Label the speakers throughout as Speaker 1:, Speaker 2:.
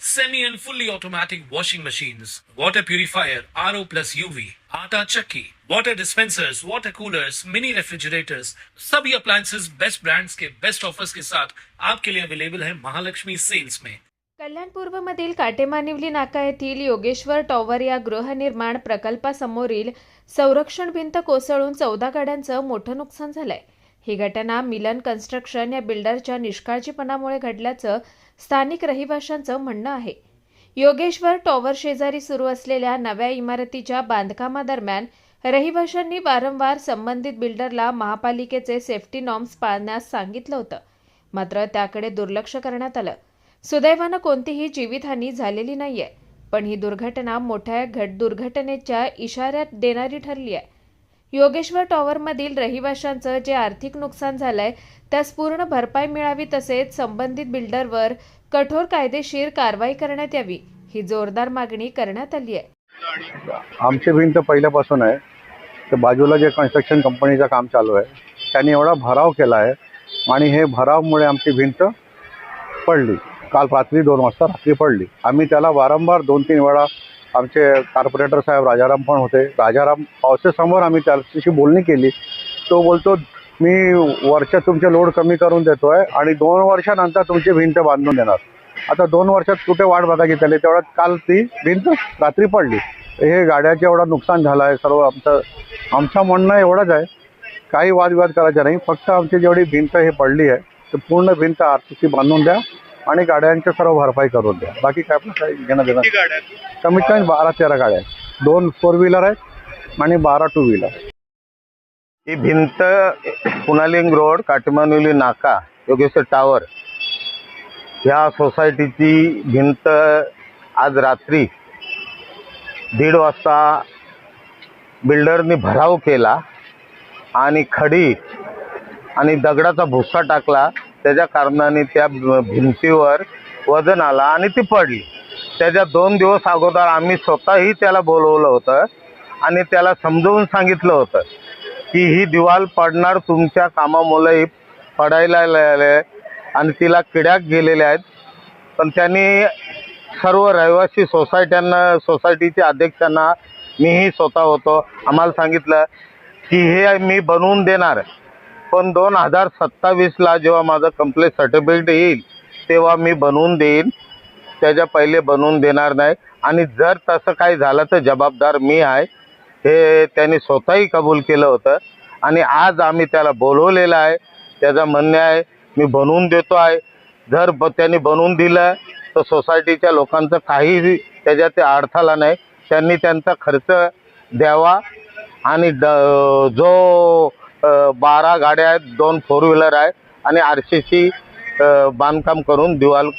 Speaker 1: semi and fully automatic washing machines, water purifier, RO plus UV, आटा चक्की, water dispensers, water coolers, mini refrigerators, सभी appliances best brands के best offers के साथ आपके लिए अवेलेबल है महालक्ष्मी सेल्स में
Speaker 2: कल्याण पूर्वमधील काटेमानिवली नाका येथील योगेश्वर टॉवर या गृहनिर्माण प्रकल्पासमोरील संरक्षण भिंत कोसळून चौदा गाड्यांचं मोठं नुकसान झालंय. ही घटना मिलन कन्स्ट्रक्शन या बिल्डरच्या निष्काळजीपणामुळे घडल्याचं स्थानिक रहिवाशांचं म्हणणं आहे. योगेश्वर टॉवर शेजारी सुरू असलेल्या नव्या इमारतीच्या बांधकामादरम्यान रहिवाशांनी वारंवार संबंधित बिल्डरला महापालिकेचे सेफ्टी नॉर्म्स पाळण्यास सांगितलं होतं. मात्र त्याकडे दुर्लक्ष करण्यात आलं. सुदैवानं कोणतीही जीवितहानी झालेली नाहीये पण ही दुर्घटना मोठ्या घट दुर्घटनेच्या इशाऱ्यात देणारी ठरली आहे योगेश्वर टॉवरमधील रहिवाशांचं जे आर्थिक नुकसान झालंय त्यास पूर्ण भरपाई मिळावी तसेच संबंधित बिल्डरवर कठोर कायदेशीर कारवाई करण्यात यावी ही जोरदार मागणी करण्यात आली आहे.
Speaker 3: आमची भिंत पहिल्यापासून आहे. तर बाजूला जे कन्स्ट्रक्शन कंपनीचं काम चालू आहे त्यांनी एवढा भराव केला आहे आणि हे भरावमुळे आमची भिंत पडली. काल रात्री दोन वाजता रात्री पडली. आम्ही त्याला वारंवार दोन तीन वेळा आमचे कॉर्पोरेटर साहेब राजाराम पण होते. राजाराम पावसेसमोर आम्ही त्याच्याशी बोलणी केली. तो बोलतो मी वर्ष तुमचे लोड कमी करून देतो आहे आणि दोन वर्षानंतर तुमची भिंत बांधून देणार. आता दोन वर्षात कुठे वाट बघायची त्याला तेवढ्यात काल ती भिंत रात्री पडली. हे गाड्याचं एवढं नुकसान झालं आहे. सर्व आमचं आमचं म्हणणं एवढंच आहे. काही वादविवाद करायचा नाही. फक्त आमची जेवढी भिंत हे पडली आहे तर पूर्ण भिंत आरसीसी बांधून द्या. आणि गाड्यांचं सर्व भरपाई करून द्या. बाकी काय आपलं काही घेणं देणं कमीत कमी बारा तेरा गाड्या आहेत. दोन फोर व्हीलर आहेत आणि बारा टू व्हीलर
Speaker 4: ही भिंत पुनालिंग रोड काटमानुली नाका योगेश्वर टावर ह्या सोसायटीची भिंत आज रात्री दीड वाजता बिल्डरनी भराव केला आणि खडी आणि दगडाचा भुस्सा टाकला त्याच्या कारणाने त्या भिंतीवर वजन आला आणि ती पडली. त्याच्या दोन दिवस अगोदर आम्ही स्वतःही त्याला बोलवलं होतं आणि त्याला समजवून सांगितलं होतं की ही दिवाल पडणार तुमच्या कामामुळे पडायला लागले आणि तिला किड्याक गेलेल्या आहेत. पण त्यांनी सर्व रहिवासी सोसायट्यांना सोसायटीच्या अध्यक्षांना मीही स्वतः होतो. आम्हाला सांगितलं की हे मी बनवून देणार. पण दोन हजार सत्तावीसला जेव्हा माझं कंप्लीट सर्टिफिकेट येईल तेव्हा मी बनवून देईन. त्याच्या पहिले बनवून देणार नाही. आणि जर तसं काही झालं तर जबाबदार मी आहे. हे त्यांनी स्वतःही कबूल केलं होतं. आणि आज आम्ही त्याला बोलवलेलं आहे. त्याचं म्हणणे आहे मी बनवून देतो आहे. जर ब त्यांनी बनवून दिलं तर सोसायटीच्या लोकांचं काहीही त्याच्यात अडथळा नाही. त्यांनी त्यांचा खर्च द्यावा. आणि द जो बारा गाड्या आहेत दोन फोर व्हीलर आहे आणि आर सी सी बांधकाम करून दिवाल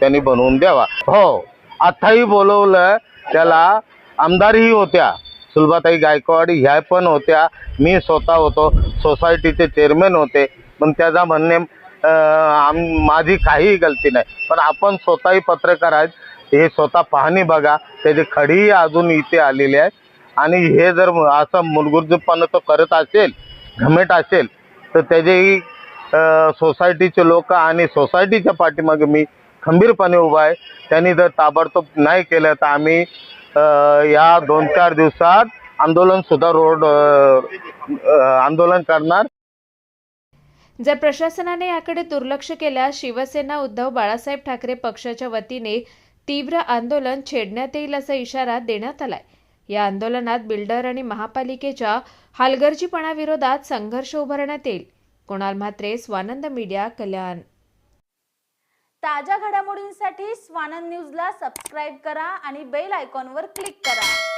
Speaker 4: त्यांनी बनवून द्यावा. हो आत्ताही बोलवलं त्याला आमदारही होत्या सुलभाताई गायकवाड ह्या पण होत्या मी स्वतः होतो सोसायटीचे चेअरमॅन होते पण त्याचा म्हणणे आम माझी काहीही गलती नाही. पण आपण स्वतःही पत्रकार आहेत हे स्वतः पाहणी बघा त्याची खडीही अजून इथे आलेली आहे. आणि हे जर असं मूलगुर्जपणा तो करत असेल घमेट असेल तर त्याचेही सोसायटीचे लोक आणि सोसायटीच्या पाठीमागे मी खंबीरपणे उभा आहे. त्यांनी जर ताबडतोब नाही केलं तर आम्ही या दोन चार दिवसात आंदोलन सुद्धा रोड आंदोलन करणार.
Speaker 2: जर प्रशासनाने याकडे दुर्लक्ष केल्यास शिवसेना उद्धव बाळासाहेब ठाकरे पक्षाच्या वतीने तीव्र आंदोलन छेडण्यात येईल असा इशारा देण्यात आलाय. या आंदोलनात बिल्डर आणि महापालिकेच्या हलगर्जीपणाविरोधात संघर्ष उभारण्यात येईल. कुणाल म्हात्रे स्वानंद मीडिया कल्याण.
Speaker 5: ताज्या घडामोडींसाठी स्वानंद न्यूजला सबस्क्राईब करा आणि बेल आयकॉनवर क्लिक करा.